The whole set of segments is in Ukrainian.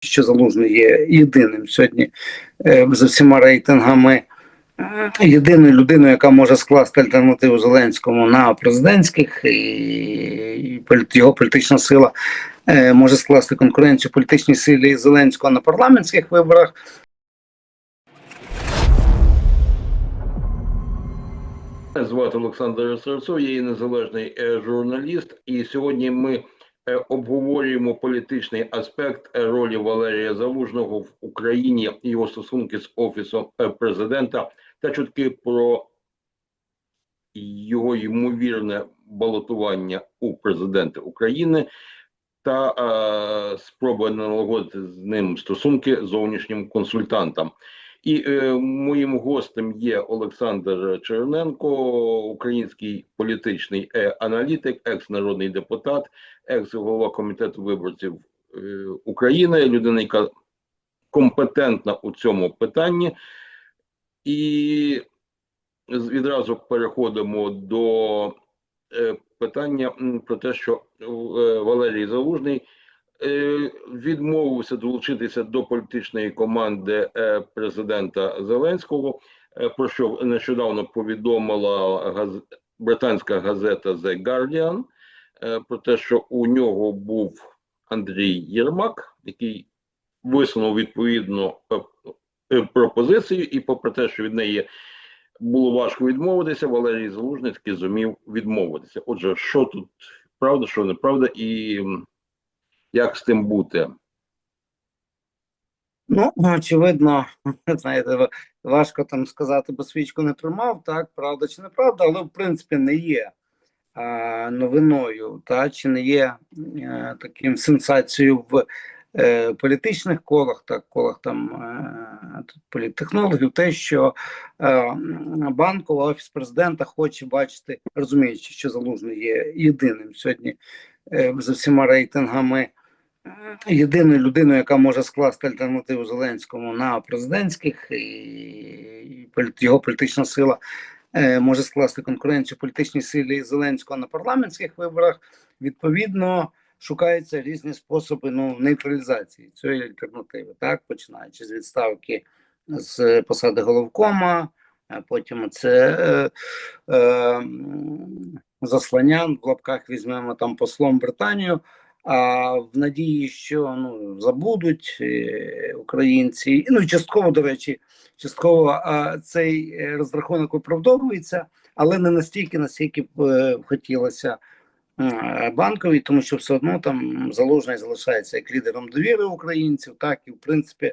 що Залужний є єдиним сьогодні е, за всіма рейтингами. е, Єдиною людиною, яка може скласти альтернативу Зеленському на президентських, і, його політична сила е, може скласти конкуренцію політичній силі Зеленського на парламентських виборах. Звати Олександр Серцов, я є незалежний журналіст, і сьогодні ми обговорюємо політичний аспект е, ролі Валерія Залужного в Україні його стосунки з офісом е, президента та чутки про його ймовірне балотування у президенти України та е, спроби налагодити з ним стосунки зовнішнім консультантам. І е, моїм гостем є Олександр Черненко, український політичний е, аналітик, екс-народний депутат, екс-голова комітету виборців е, України, людина, яка компетентна у цьому питанні. І відразу переходимо до е, питання про те, що е, Валерій Залужний відмовився долучитися до політичної команди е, президента Зеленського, е, про що нещодавно повідомила газ... британська газета The Guardian, е, про те, що у нього був Андрій Єрмак, який висунув відповідну е, е, пропозицію, і попри те, що від неї було важко відмовитися, Валерій Залужний таки зумів відмовитися. Отже, що тут правда, що неправда, і як з тим бути? Ну, очевидно, знаєте, важко там сказати, бо свічку не тримав, так, правда чи неправда, але в принципі не є а, новиною, та, чи не є е, таким сенсацією в е, політичних колах, так, колах там е, політтехнологів, те, що е, банкова офіс президента хоче бачити, розуміючи, що залужний є єдиним сьогодні е, за всіма рейтингами єдиною людиною, яка може скласти альтернативу Зеленському на президентських, і, його політична сила е, може скласти конкуренцію політичній силі Зеленського на парламентських виборах. Відповідно, шукаються різні способи ну, нейтралізації цієї альтернативи, так починаючи з відставки з посади головкома, а потім це е, е, м, заслання в лапках візьмемо там послом Британію. А в надії, що ну забудуть е, українці, ну і частково, до речі, частково а, цей е, розрахунок виправдовується, але не настільки, наскільки б е, хотілося банкові, тому що все одно там залужний залишається як лідером довіри українців, так і в принципі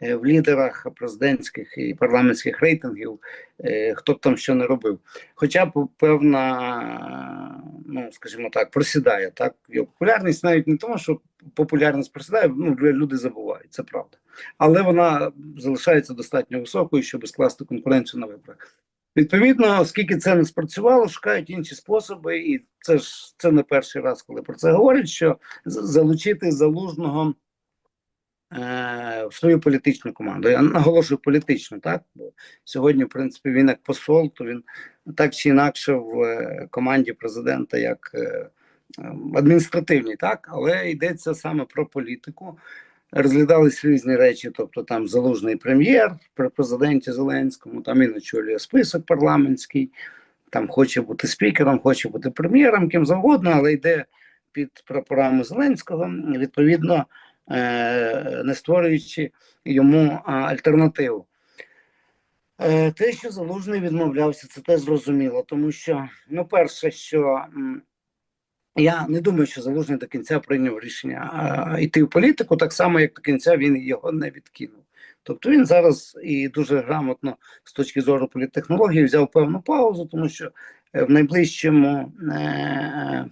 в лідерах президентських і парламентських рейтингів, е, хто б там що не робив. Хоча б певна, ну скажімо так, просідає так його популярність, навіть не тому, що популярність просідає, ну люди забувають, це правда. Але вона залишається достатньо високою, щоб скласти конкуренцію на виборах. Відповідно, оскільки це не спрацювало, шукають інші способи, і це ж це не перший раз, коли про це говорять, що залучити залужного е, в свою політичну команду. Я наголошую політичну, так? Бо сьогодні, в принципі, він як посол, то він так чи інакше в е, команді президента як е, ем, адміністративній, так? Але йдеться саме про політику. Розглядались різні речі, тобто там залужний прем'єр при президенті Зеленському, там він очолює список парламентський, там хоче бути спікером, хоче бути прем'єром, ким завгодно, але йде під прапорами Зеленського, відповідно, е, не створюючи йому альтернативу. Е, Те, що залужний відмовлявся, це теж зрозуміло, тому що, ну, перше, що я не думаю, що залужний до кінця прийняв рішення йти в політику, так само, як до кінця він його не відкинув. Тобто він зараз і дуже грамотно з точки зору політтехнології взяв певну паузу, тому що е, в найближчому е,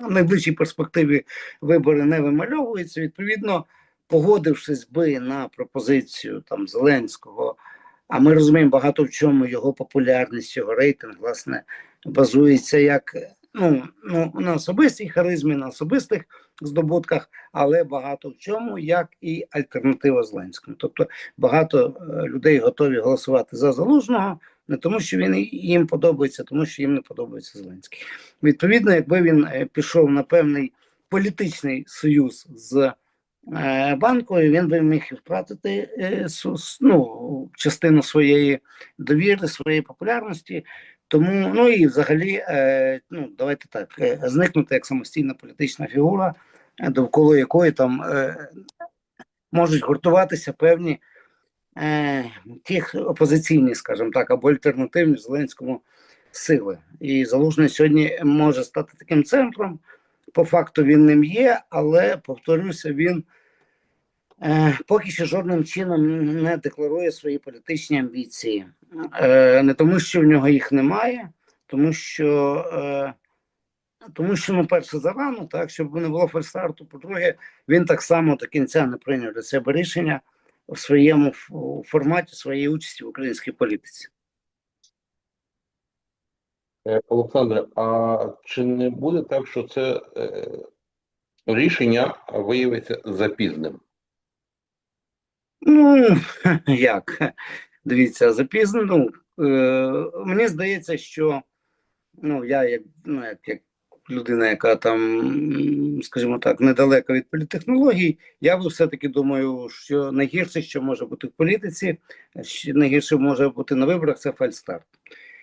в найближчій перспективі вибори не вимальовуються. Відповідно, погодившись би на пропозицію там Зеленського. А ми розуміємо багато в чому його популярність, його рейтинг, власне, базується як ну, ну на особистій харизмі, на особистих здобутках, але багато в чому як і альтернатива Зеленському. Тобто багато е, людей готові голосувати за залужного, не тому, що він їм подобається, тому що їм не подобається Зеленський. Відповідно, якби він е, пішов на певний політичний союз з е, банку, і він би міг втратити е, ну, частину своєї довіри, своєї популярності. Тому, ну і взагалі, ну давайте так, зникнути як самостійна політична фігура, довкола якої там можуть гуртуватися певні е, ті опозиційні, скажімо так, або альтернативні Зеленському сили. І Залужний сьогодні може стати таким центром. По факту він ним є, але повторюся, він е, поки що жодним чином не декларує свої політичні амбіції. Е, не тому, що в нього їх немає, тому що, е, тому що ну, перше, зарано, так, щоб не було фальстарту. По-друге, він так само до кінця не прийняв для себе рішення в своєму форматі своєї участі в українській політиці. Е, Олександре, а чи не буде так, що це е, рішення виявиться запізненим? Ну, як? Дивіться, запізно. Ну, е, мені здається, що ну, я, як, ну, як, як людина, яка там, скажімо так, недалека від політтехнологій, я би все-таки думаю, що найгірше, що може бути в політиці, що найгірше може бути на виборах, це фальстарт.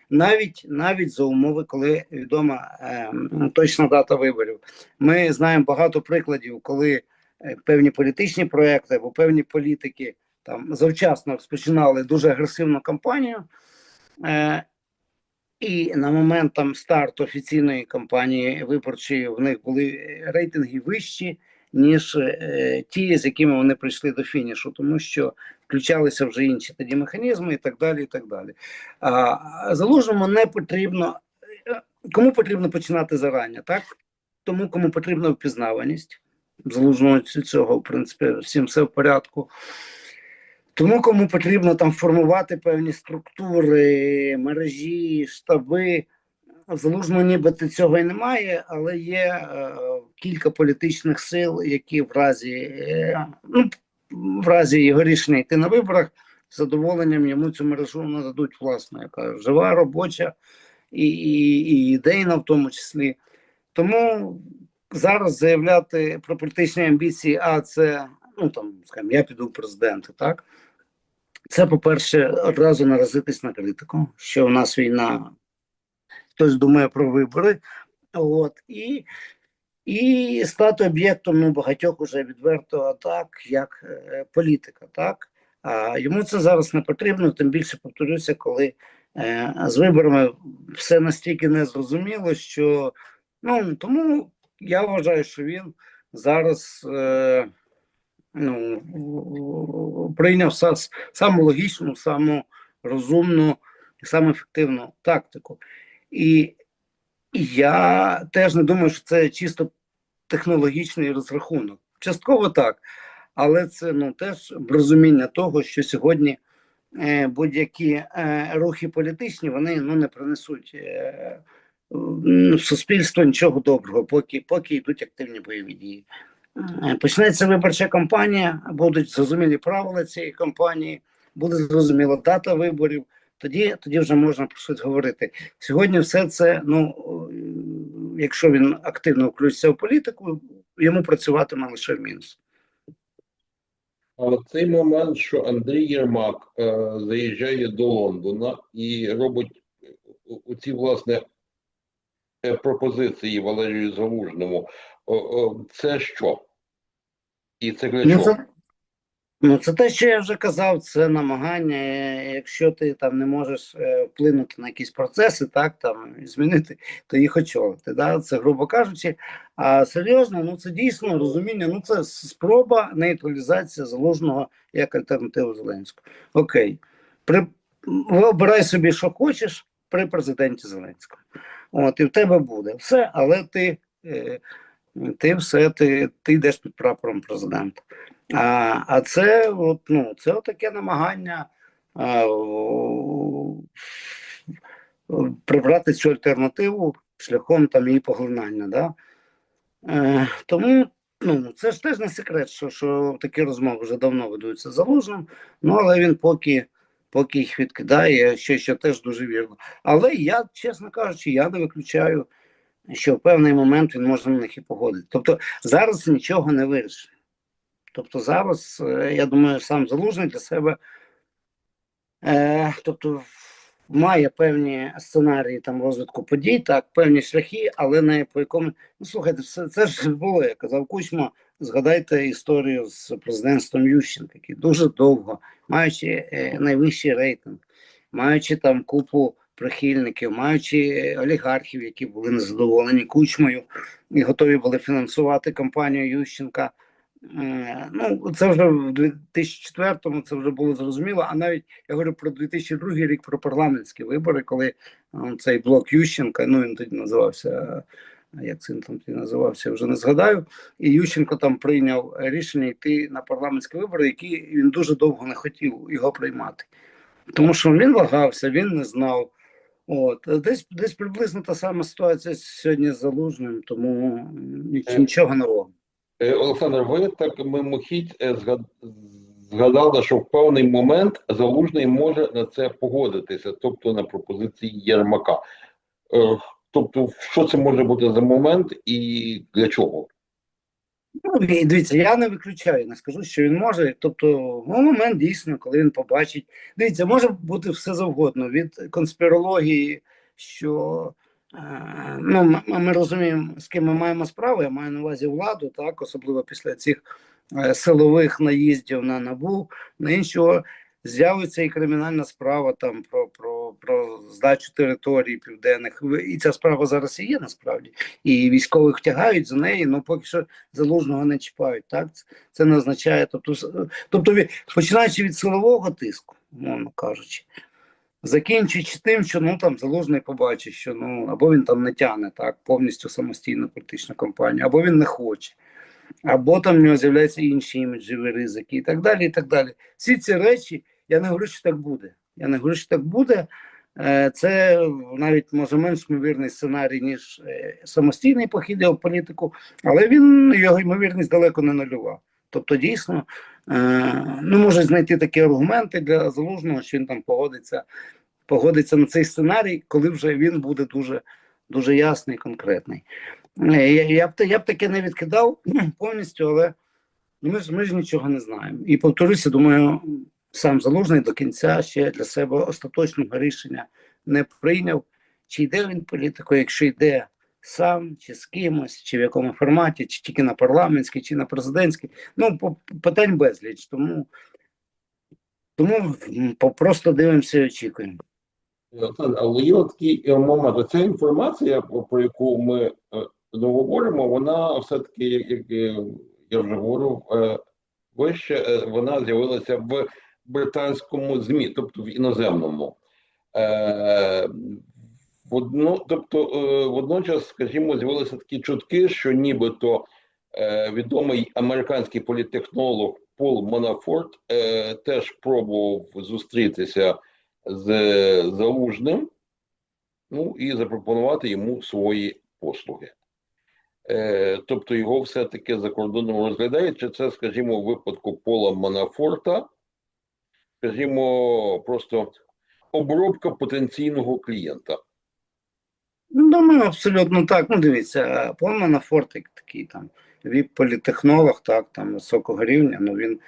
Навіть навіть за умови, коли відома е, точна дата виборів. Ми знаємо багато прикладів, коли е, певні політичні проекти або певні політики там завчасно розпочинали дуже агресивну кампанію. Е, і на момент там старту офіційної кампанії виборчої в них були рейтинги вищі, ніж е, ті, з якими вони прийшли до фінішу, тому що включалися вже інші тоді механізми і так далі. і так далі. А залужному не потрібно. е, Кому потрібно починати зарання, так? Тому, кому потрібна впізнаваність. Залужного цього, в принципі, всім все в порядку. Тому кому потрібно там формувати певні структури, мережі, штаби. В Залужного нібито цього і немає, але є е, кілька політичних сил, які в разі, е, ну, в разі його рішення йти на виборах з задоволенням йому цю мережу нададуть, власне, яка жива, робоча і, і, і ідейна в тому числі. Тому зараз заявляти про політичні амбіції, а це, ну там, скажімо, я піду в президенти, так? Це, по-перше, одразу наразитись на критику, що у нас війна, хтось думає про вибори. От, і, і стати об'єктом ну, багатьох уже відверто атак як е, політика. Так? А йому це зараз не потрібно, тим більше повторюся, коли е, з виборами все настільки незрозуміло, що ну, тому я вважаю, що він зараз. Е, ну, прийняв са- саму логічну, саму розумну і саму ефективну тактику. І я теж не думаю, що це чисто технологічний розрахунок. Частково так, але це ну, теж розуміння того, що сьогодні е, будь-які е, рухи політичні вони ну, не принесуть е, суспільство нічого доброго, поки, поки йдуть активні бойові дії. Е, Почнеться виборча кампанія, будуть зрозумілі правила цієї кампанії, буде зрозуміла дата виборів. Тоді, тоді вже можна про щось говорити. Сьогодні все це, ну е, якщо він активно включиться в політику, йому працюватиме лише в мінус. А цей момент, що Андрій Єрмак е, заїжджає до Лондона і робить у ці власне е, пропозиції Валерію Залужному, це що? І це для Ну чого? це, ну, це те, що я вже казав, це намагання. е, Якщо ти там не можеш е, вплинути на якісь процеси, так там змінити, то їх очолити. Да? Це грубо кажучи. А серйозно, ну це дійсно розуміння. Ну це спроба нейтралізації заложного як альтернативу Зеленського. Окей, при обирай собі, що хочеш при президенті Зеленському. От і в тебе буде все, але ти. Е, ти все, ти, ти йдеш під прапором президента. А, а це, от, ну, це таке намагання а, прибрати цю альтернативу шляхом там її поглинання. Да? Е, тому ну, це ж теж не секрет, що, що такі розмови вже давно ведуться залужним, ну але він поки. Поки їх відкидає, що, що теж дуже вірно. Але я, чесно кажучи, я не виключаю, що в певний момент він може на них і погодити. Тобто зараз нічого не вирішить. Тобто зараз, е, я думаю, сам залужний для себе, е, тобто має певні сценарії там розвитку подій, так, певні шляхи, але не по якому. Ну слухайте, все це ж було, як казав Кучма. Згадайте історію з президентством Ющенка, який дуже довго, маючи е, найвищий рейтинг, маючи там купу прихильників, маючи олігархів, які були незадоволені кучмою і готові були фінансувати кампанію Ющенка. Е, Ну, це вже в 2004-му це вже було зрозуміло. А навіть я говорю про 2002 рік, про парламентські вибори, коли е, цей блок Ющенка, ну він тоді називався, е, як він там тоді називався, вже не згадаю. І Ющенко там прийняв рішення йти на парламентські вибори, які він дуже довго не хотів його приймати. Тому що він вагався, він не знав. От десь десь приблизно та сама ситуація сьогодні з залужним, тому ніч- нічого нового. Е, Олександр, ви так мимохідь е, згадали, що в певний момент залужний може на це погодитися, тобто на пропозиції Єрмака. Тобто, що це може бути за момент і для чого? Ну, дивіться, я не виключаю, не скажу, що він може. Тобто, ну, момент дійсно, коли він побачить. Дивіться, може бути все завгодно від конспірології, що е, ну, ми розуміємо, з ким ми маємо справу. Я маю на увазі владу, так, особливо після цих е, силових наїздів на набу, на іншого. З'явиться і кримінальна справа там про, про, про здачу територій південних. І ця справа зараз і є насправді. І військових тягають за неї, ну поки що залужного не чіпають. Так це, не означає, тобто, тобто починаючи від силового тиску, мовно кажучи, закінчуючи тим, що ну там залужний побачить, що ну або він там не тягне так повністю самостійну політичну кампанію, або він не хоче, або там в нього з'являються інші іміджеві ризики, і так далі. І так далі. Всі ці речі, я не говорю, що так буде. Я не говорю, що так буде. Е, Це навіть може менш ймовірний сценарій, ніж е, самостійний похід його політику, але він його ймовірність далеко не нульова. Тобто, дійсно, е, ну можуть знайти такі аргументи для залужного, що він там погодиться, погодиться на цей сценарій, коли вже він буде дуже, дуже ясний, конкретний. Е, Я, б, я б таке не відкидав повністю, але ми ж ми ж нічого не знаємо. І повторюся, думаю, сам залужний до кінця ще для себе остаточного рішення не прийняв, чи йде він політикою, якщо йде сам, чи з кимось, чи в якому форматі, чи тільки на парламентський, чи на президентський. Ну, питань безліч. Тому, тому просто дивимося і очікуємо. Але є такий е, момент. Оця інформація, про яку ми е, ну, говоримо, вона все-таки, як, е, я вже говорив, вище вона з'явилася в британському ЗМІ, тобто в іноземному. Водно, тобто, водночас, скажімо, з'явилися такі чутки, що нібито відомий американський політтехнолог Пол Манафорт теж пробував зустрітися з залужним, ну і запропонувати йому свої послуги. Е, тобто його все-таки за кордоном розглядають, чи це, скажімо, у випадку Пола Манафорта, скажімо, просто обробка потенційного клієнта. Думаю, абсолютно так. Ну, дивіться, Пол Манафорт, такий там віп-політехнолог, так, там високого рівня. Ну він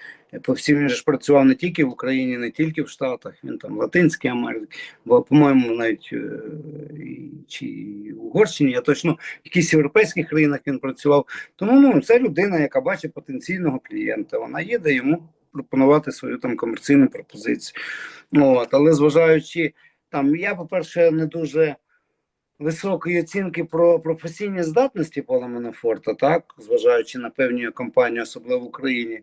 по всім він ж працював не тільки в Україні, не тільки в Штатах, він там в Латинській Америці, бо, по-моєму, навіть е, чи в Угорщині, я точно в якихось європейських країнах він працював. Тому ну, це людина, яка бачить потенційного клієнта. Вона їде йому пропонувати свою там комерційну пропозицію. От, але зважаючи там, я, по-перше, не дуже високої оцінки про професійні здатності Пола Манафорта, так, зважаючи на певні компанії, особливо в Україні.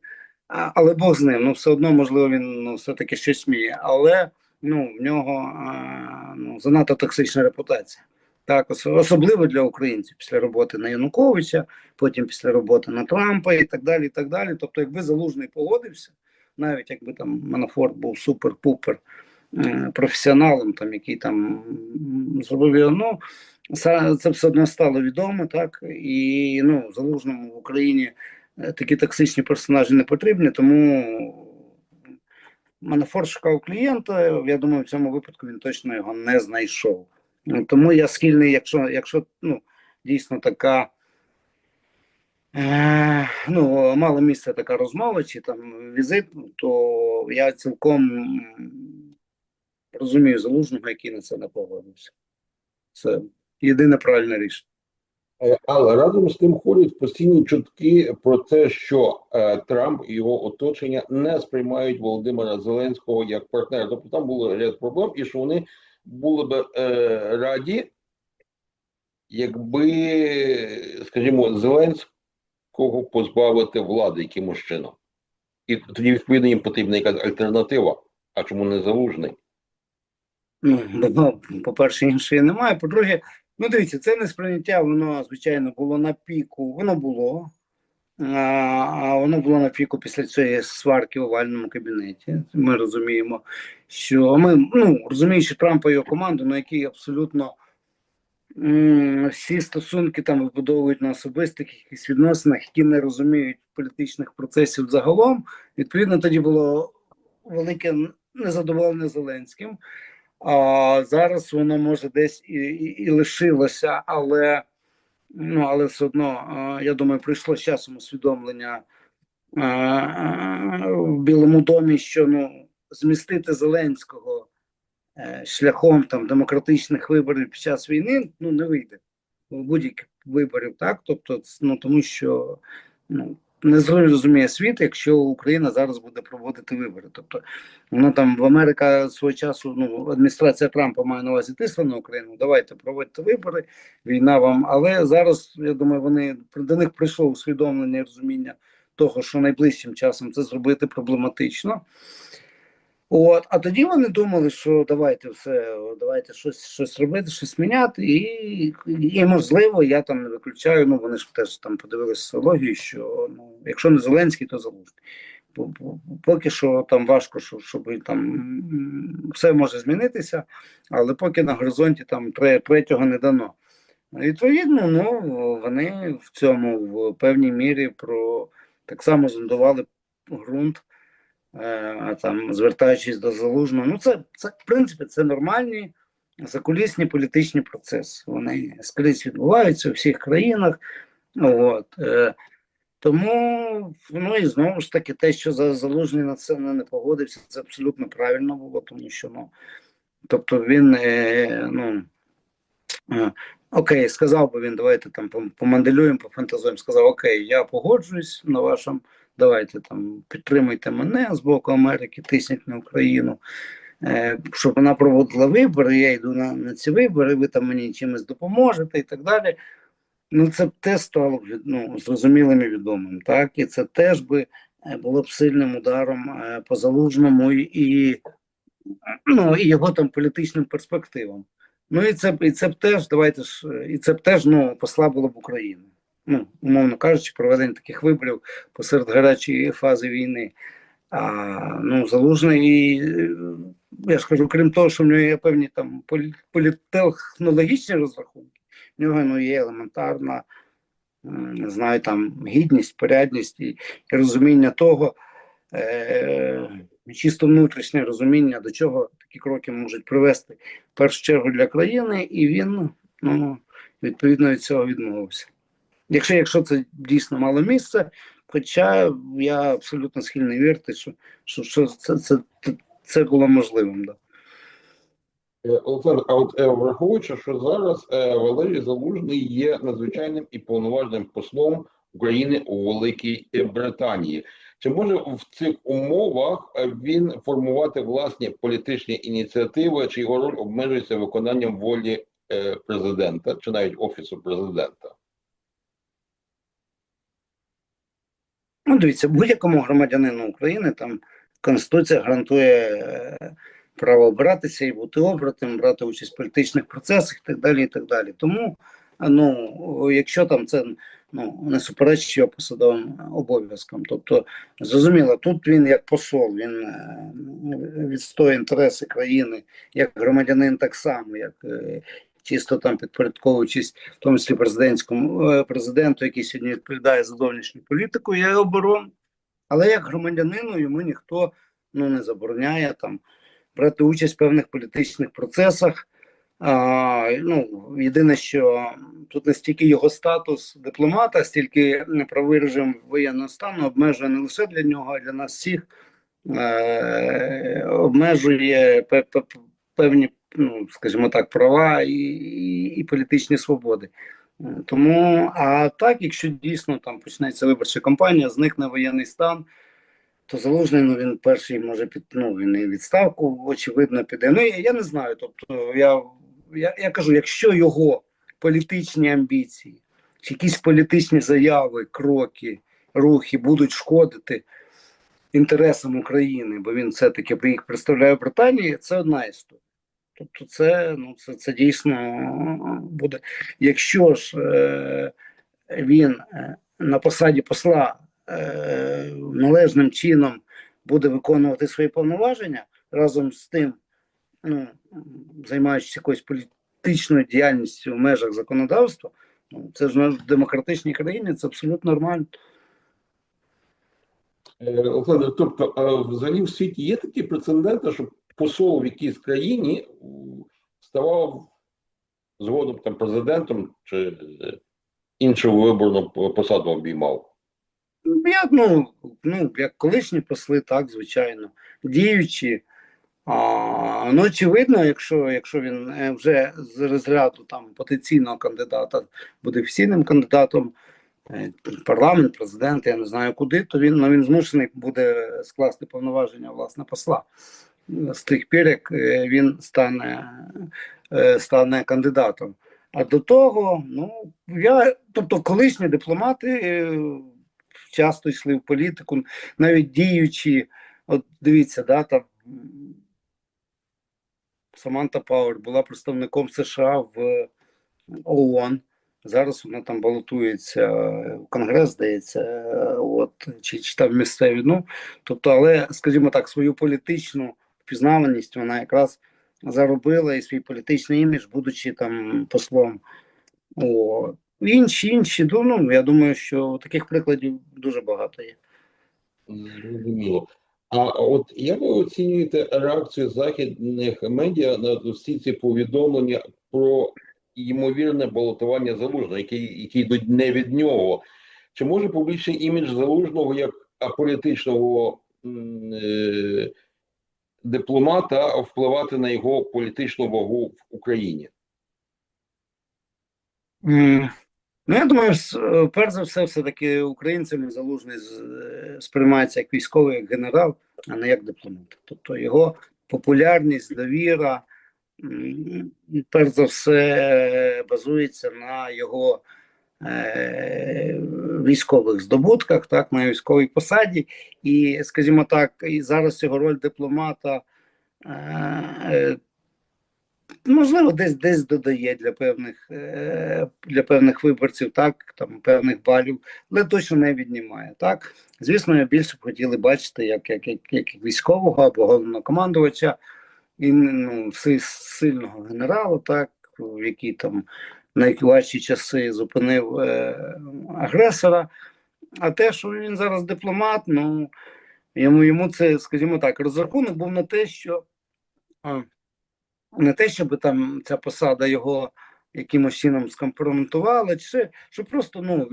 А, але Бог з ним, ну все одно, можливо, він ну, все-таки щось вміє. Але ну, в нього а, ну, занадто токсична репутація. Так, особливо для українців після роботи на Януковича, потім після роботи на Трампа і так далі. і так далі. Тобто, якби залужний погодився, навіть якби там Манафорт був супер-пупер професіоналом, там, який там зробив його, ну, це все одно стало відомо, так і ну залужному в Україні е, такі токсичні персонажі не потрібні, тому Манафор шукав клієнта. Я думаю, в цьому випадку він точно його не знайшов. Тому я схильний, якщо, якщо ну, дійсно така Е, ну, мала місце така розмова чи там візит, то я цілком розумію залужного, який на це не погодився. Це єдине правильне рішення. Але разом з тим ходять постійні чутки про те, що е, Трамп і його оточення не сприймають Володимира Зеленського як партнера. Тобто там було ряд проблем, і що вони були б е, раді, якби, скажімо, Зеленського позбавити влади якимось чином. І тоді, відповідно, їм потрібна якась альтернатива. А чому не залужний? Ну, по-перше, іншої немає. По-друге, ну дивіться, це несприйняття, воно, звичайно, було на піку, воно було. А, а воно було на піку після цієї сварки в овальному кабінеті. Ми розуміємо, що ми, ну, розуміючи Трампа і його команду, на якій абсолютно м, всі стосунки там вибудовують на особистих якихось відносинах, які не розуміють політичних процесів загалом. Відповідно, тоді було велике незадоволення Зеленським. А зараз воно може десь і, і, і лишилося, але ну але все одно, я думаю, прийшло з часом усвідомлення в Білому домі, що ну змістити Зеленського е, шляхом там демократичних виборів під час війни ну не вийде. Будь-яких виборів, так? Тобто, ну тому що ну не зрозуміє світ, якщо Україна зараз буде проводити вибори. Тобто ну там в Америка свого часу, ну адміністрація Трампа має на увазі тисла на Україну. Давайте проводьте вибори, війна вам. Але зараз я думаю, вони до них прийшло усвідомлення і розуміння того, що найближчим часом це зробити проблематично. От, а тоді вони думали, що давайте все, давайте щось щось робити, щось міняти, і, і можливо, я там не виключаю. Ну вони ж теж там подивилися соціологію, що ну, якщо не Зеленський, то Залужний. Поки що там важко, що, щоб там все може змінитися, але поки на горизонті там третього не дано. Відповідно, ну вони в цьому в певній мірі про так само зондували ґрунт там, звертаючись до залужного. Ну, це, це в принципі це нормальні закулісні політичні процеси. Вони скрізь відбуваються у всіх країнах. От, е, тому, ну і знову ж таки, те, що за залужний на це не, погодився, це абсолютно правильно було, тому що ну, тобто він е, ну. е, Окей, сказав би він, давайте там пом- поманделюємо, пофантазуємо. Сказав, окей, я погоджуюсь на вашому давайте там підтримуйте мене з боку Америки, тисніть на Україну, е, щоб вона проводила вибори. Я йду на, на ці вибори, ви там мені чимось допоможете і так далі. Ну, це теж стало ну, зрозумілим і відомим, так? І це теж би е, було б сильним ударом е, по залужному і, ну, і його там політичним перспективам. Ну і це і це б теж, давайте ж, і це б теж ну, послабило б Україну. Ну, умовно кажучи, проведення таких виборів посеред гарячої фази війни. А ну, залужний, я ж кажу, крім того, що в нього є певні там полі- політтехнологічні розрахунки, в нього ну, є елементарна, не знаю, там гідність, порядність і, і розуміння того, е, чисто внутрішнє розуміння, до чого такі кроки можуть привести в першу чергу для країни, і він ну, відповідно від цього відмовився. Якщо, якщо це дійсно мало місце, хоча я абсолютно схильний вірити, що, що, що це, це, це, було можливим. Да. Е, Олександр, а от е, враховуючи, що зараз е, Валерій Залужний є надзвичайним і повноважним послом України у Великій Британії. Чи може в цих умовах він формувати власні політичні ініціативи, чи його роль обмежується виконанням волі президента, чи навіть офісу президента? Ну, дивіться, будь-якому громадянину України там Конституція гарантує е, право обиратися і бути обратим, брати участь в політичних процесах і так далі. і так далі. Тому, ну, якщо там це ну, не суперечить його посадовим обов'язкам, тобто зрозуміло, тут він як посол, він е, відстоює інтереси країни як громадянин, так само, як е, чисто там підпорядковуючись в тому числі президентському е, президенту, який сьогодні відповідає за зовнішню політику, я його беру. Але як громадянину йому ніхто ну не забороняє там брати участь в певних політичних процесах. А, ну, єдине, що тут не стільки його статус дипломата, стільки правовий режим воєнного стану обмежує не лише для нього, а для нас всіх. Е, обмежує певні, ну, скажімо так, права і, і, і політичні свободи. Тому, а так, якщо дійсно там почнеться виборча кампанія, зникне воєнний стан, то залужний ну він перший може під ну він і відставку, очевидно, піде. Ну я, я не знаю. Тобто, я, я, я кажу, якщо його політичні амбіції, чи якісь політичні заяви, кроки, рухи будуть шкодити інтересам України, бо він все-таки їх представляє в Британії, це одна історія. Тобто, це ну це, це дійсно буде. Якщо ж е, він е, на посаді посла е, належним чином буде виконувати свої повноваження разом з тим, ну займаючись якоюсь політичною діяльністю в межах законодавства, ну це ж в демократичній країні, це абсолютно нормально. Е, Олександр, тобто, а взагалі в світі є такі прецеденти, що посол в якійсь країні ставав згодом там президентом чи е, іншу виборну посаду обіймав? Я, ну, ну, як колишні посли, так, звичайно, діючі. А, ну, очевидно, якщо, якщо він е, вже з розряду там потенційного кандидата буде офіційним кандидатом, е, парламент, президент, я не знаю куди, то він, ну, він змушений буде скласти повноваження власне посла з тих пір, як е, він стане, е, стане кандидатом. А до того, ну я, тобто, колишні дипломати е, часто йшли в політику, навіть діючі, от дивіться, да, там Саманта Пауер була представником США в ООН. Зараз вона там балотується в Конгрес, здається, от чи, чи там місцеві. Ну тобто, але, скажімо так, свою політичну впізнаваність вона якраз заробила і свій політичний імідж, будучи там послом. О, інші, інші, ну, я думаю, що таких прикладів дуже багато є. Зрозуміло. А от як ви оцінюєте реакцію західних медіа на всі ці повідомлення про ймовірне балотування залужного, які, які йдуть не від нього? Чи може публічний імідж залужного як аполітичного е, дипломата впливати на його політичну вагу в Україні? Ну, я думаю, е, перш за все, все-таки українцями залужний е, сприймається як військовий, як генерал, а не як дипломат. Тобто його популярність, довіра, перш за все, е, базується на його військових здобутках, так, на військовій посаді. І, скажімо так, і зараз його роль дипломата. е, е, Можливо, десь десь додає для певних е, для певних виборців, так там певних балів, але точно не віднімає. Так, звісно, більше б хотіли бачити як, як, як, як військового або головнокомандувача і ну, сильного генерала, так, який там найважчі часи зупинив е, агресора. А те, що він зараз дипломат, ну йому йому це, скажімо так, розрахунок був на те, що. Не те, щоб там ця посада його якимось чином скомпрометувала, чи щоб просто, ну,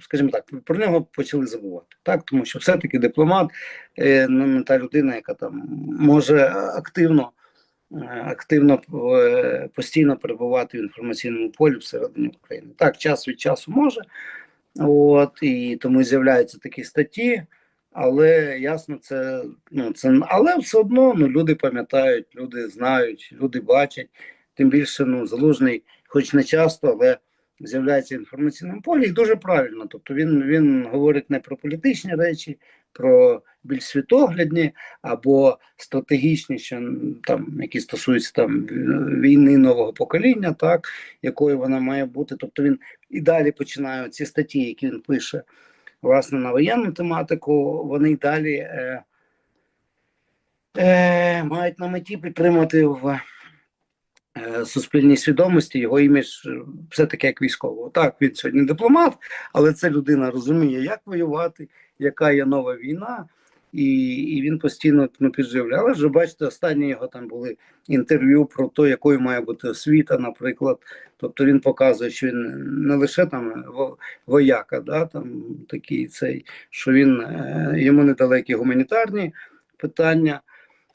скажімо так, про нього почали забувати. Так? Тому що все-таки дипломат, е, ну, не та людина, яка там може активно, активно е, постійно перебувати в інформаційному полі всередині України. Так, час від часу може, от, і тому з'являються такі статті. Але ясно, це ну це але все одно ну люди пам'ятають, люди знають, люди бачать. Тим більше ну залужний, хоч не часто, але з'являється в інформаційному полі і дуже правильно. Тобто він він говорить не про політичні речі, про більш світоглядні або стратегічні, що там які стосуються там війни нового покоління, так якою вона має бути. Тобто він і далі починає ці статті, які він пише власне на воєнну тематику, вони й далі е, е, мають на меті підтримати в е, суспільній свідомості його імідж е, все-таки як військового. Так, він сьогодні дипломат, але це людина розуміє, як воювати, яка є нова війна. і, і він постійно ну, підживлює. Але вже бачите, останні його там були інтерв'ю про те, якою має бути освіта, наприклад. Тобто він показує, що він не лише там вояка, да, там такий цей, що він е, йому недалекі гуманітарні питання.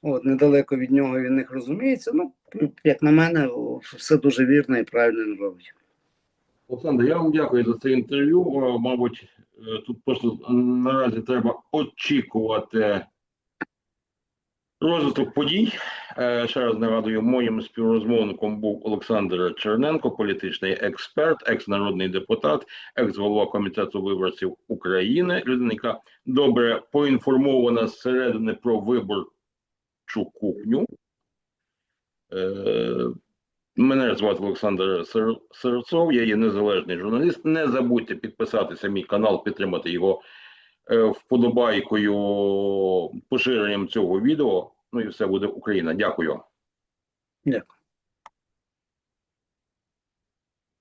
От, недалеко від нього він їх розуміється. Ну, як на мене, все дуже вірно і правильно робить. Олександр, я вам дякую за це інтерв'ю. Мабуть, е, тут просто наразі треба очікувати розвиток подій. Е, Ще раз нагадую, моїм співрозмовником був Олександр Черненко, політичний експерт, екс-народний депутат, екс-голова комітету виборців України, людина, яка добре поінформована зсередини про виборчу кухню. Мене звати Олександр Сирцов, я є незалежний журналіст. Не забудьте підписатися мій канал, підтримати його е, вподобайкою, поширенням цього відео. Ну і все буде Україна. Дякую. Дякую.